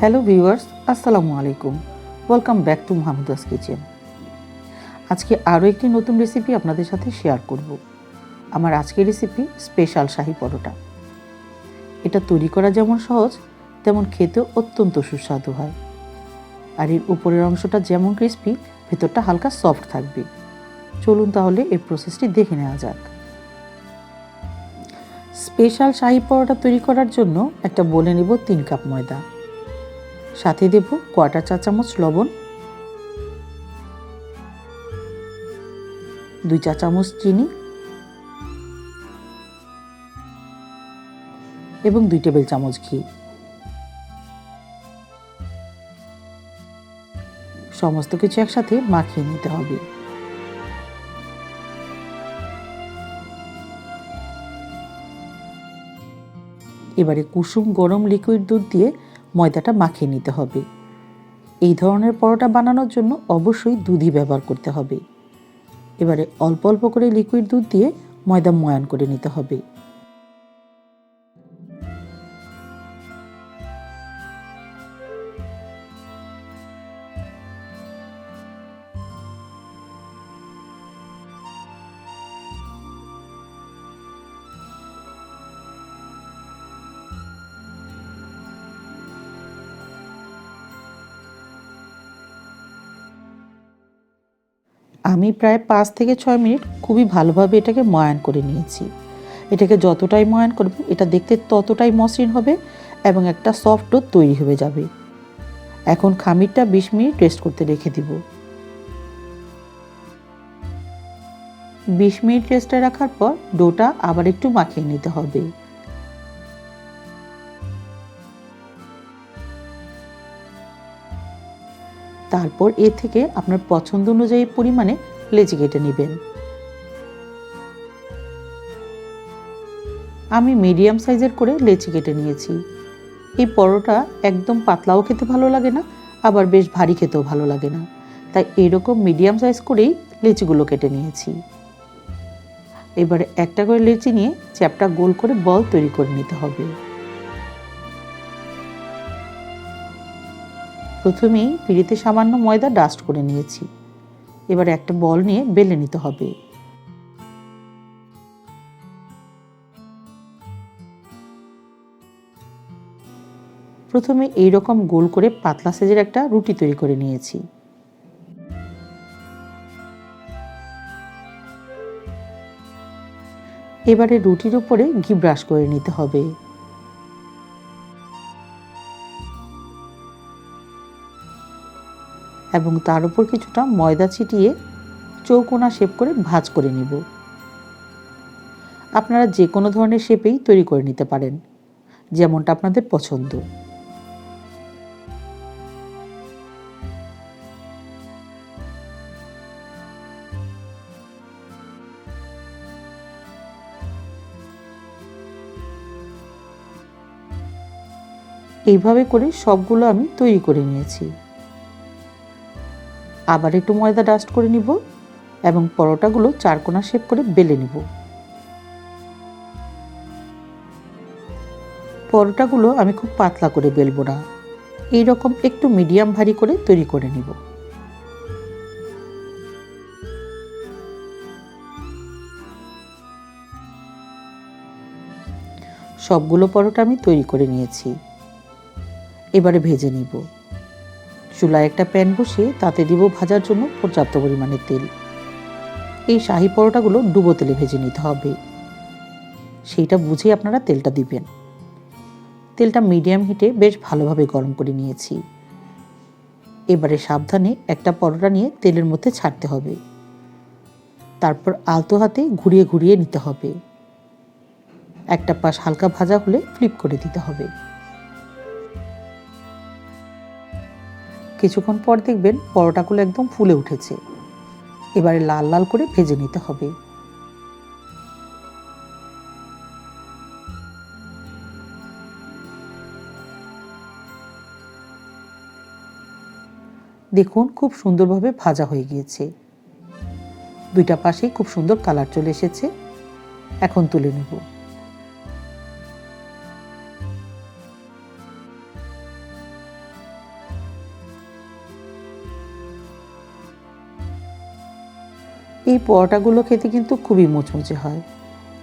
Hello viewers আসসালামু আলাইকুম। Welcome back to Mahmuda's kitchen আজকে আরও একটি নতুন রেসিপি আপনাদের সাথে শেয়ার করব। আমার আজকের রেসিপি স্পেশাল শাহি পরোটা। এটা তৈরি করা যেমন সহজ, তেমন খেতেও অত্যন্ত সুস্বাদু হয়। আর এর উপরের অংশটা যেমন ক্রিস্পি ভেতরটা হালকা সফট থাকবে। চলুন তাহলে এই প্রসেসটি দেখে নেওয়া যাক। স্পেশাল শাহি পরোটা তৈরি করার জন্য একটা বলে নেব তিন কাপ ময়দা। সাথে দেব কোয়াটার চা চামচ লবণ, দুই চা চামচ চিনি এবং দুই টেবিল চামচ ঘি। সমস্ত কিছু একসাথে মাখিয়ে নিতে হবে। এবারে কুসুম গরম লিকুইড দুধ দিয়ে ময়দাটা মাখিয়ে নিতে হবে। এই ধরনের পরোটা বানানোর জন্য অবশ্যই দুধই ব্যবহার করতে হবে। এবারে অল্প অল্প করে লিকুইড দুধ দিয়ে ময়দা ময়ান করে নিতে হবে। আমি প্রায় পাঁচ থেকে ছয় মিনিট খুবই ভালোভাবে এটাকে ময়ান করে নিয়েছি। এটাকে যতটাই ময়ান করব, এটা দেখতে ততটাই মসৃণ হবে এবং একটা সফট ডো তৈরি হয়ে যাবে। এখন খামিরটা বিশ মিনিট রেস্ট করতে রেখে দিব। বিশ মিনিট রেস্টে রাখার পর ডোটা আবার একটু মাখিয়ে নিতে হবে। তারপর এ থেকে আপনার পছন্দ অনুযায়ী পরিমাণে লেচি কেটে নেবেন। আমি মিডিয়াম সাইজের করে লেচি কেটে নিয়েছি। এই পরোটা একদম পাতলাও খেতে ভালো লাগে না, আবার বেশ ভারী খেতেও ভালো লাগে না। তাই এরকম মিডিয়াম সাইজ করেই লেচিগুলো কেটে নিয়েছি। এবারে একটা করে লেচি নিয়ে চ্যাপটা গোল করে বল তৈরি করে নিতে হবে। প্রথমেই পিড়িতে সামান্য ময়দা ডাস্ট করে নিয়েছি। এবার একটা বল নিয়ে বেলে নিতে হবে। প্রথমে এই রকম গোল করে পাতলা সাইজের একটা রুটি তৈরি করে নিয়েছি। এবারে রুটির উপরে ঘি ব্রাশ করে নিতে হবে। এবং তার উপর কিছুটা ময়দা ছিটিয়ে চৌকোনা শেপ করে ভাজ করে নিব। আপনারা যে কোনো ধরনের শেপেই তৈরি করে নিতে পারেন, যেমনটা আপনাদের পছন্দ। এইভাবে করে সবগুলো আমি তৈরি করে নিয়েছি। আবার একটু ময়দা ডাস্ট করে নিব এবং পরোটাগুলো চারকোনা শেপ করে বেলে নিব। পরোটাগুলো আমি খুব পাতলা করে বেলবো না। এই রকম একটু মিডিয়াম ভারী করে তৈরি করে নিব। সবগুলো পরোটা আমি তৈরি করে নিয়েছি। এবারে ভেজে নিব। চুলায় একটা প্যান বসিয়ে তাতে দিব ভাজার জন্য পর্যাপ্ত পরিমাণে তেল। এই শাহি পরোটাগুলো ডুবো তেলে ভেজে নিতে হবে। সেইটা বুঝে আপনারা তেলটা দিবেন। তেলটা মিডিয়াম হিটে বেশ ভালোভাবে গরম করে নিয়েছি। এবারে সাবধানে একটা পরোটা নিয়ে তেলের মধ্যে ছাড়তে হবে। তারপর আলতো হাতে ঘুরিয়ে ঘুরিয়ে নিতে হবে। একটা পাশ হালকা ভাজা হলে ফ্লিপ করে দিতে হবে। কিছুক্ষণ পর দেখবেন পরোটাগুলো একদম ফুলে উঠেছে। এবারে লাল লাল করে ভেজে নিতে হবে। দেখুন, খুব সুন্দরভাবে ভাজা হয়ে গিয়েছে। দুইটা পাশেই খুব সুন্দর কালার চলে এসেছে। এখন তুলে নেব। এই পরোটাগুলো খেতে কিন্তু খুবই মুচমুচে হয়।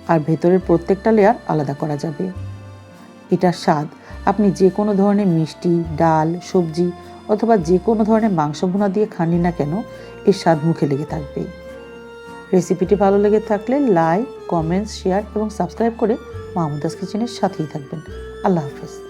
আর ভেতরের প্রত্যেকটা লেয়ার আলাদা করা যাবে। এটার স্বাদ, আপনি যে কোনো ধরনের মিষ্টি, ডাল, সবজি অথবা যে কোনো ধরনের মাংস ভুনা দিয়ে খাননি না কেন, এর স্বাদ মুখে লেগে থাকবে। রেসিপিটি ভালো লেগে থাকলে লাইক, কমেন্টস, শেয়ার এবং সাবস্ক্রাইব করে মাহমুদাস কিচেনের সাথেই থাকবেন। আল্লাহ হাফেজ।